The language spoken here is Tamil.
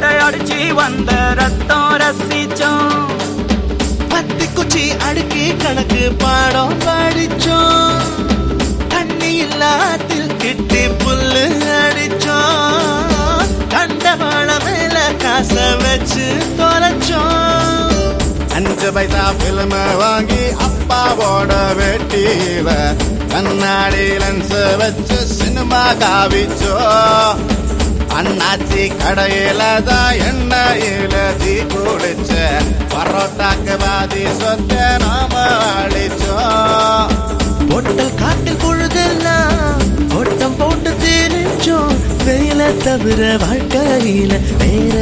பட்டை அடிச்சு வந்த ரத்தம் ரசிச்சோம். பத்து குச்சி அடுக்கி கணக்கு பாடம் படிச்சோம். தண்ணி இல்லாத்தில் கிட்டி புல்லு அடிச்சோம். கண்ட வாழ மேல காச வச்சு தொலைச்சோம். அஞ்சு பைசா பிலிம வாங்கி அப்பாவோட வெட்டியில கண்ணாடி லென்ஸ் வச்சு சினிமா காவிச்சோம் அண்ணாச்சி கடையில தான் எண்ணெயில தீ குடிச்ச பரோட்டாக்கு பாதி சொத்த நாம அடிச்சோம் பொட்டல் காட்டில் பொழுதெல்லாம் ஓட்டம் போட்டு தெரிஞ்சோம் வெயில தவிர வாழ்க்கையில வேற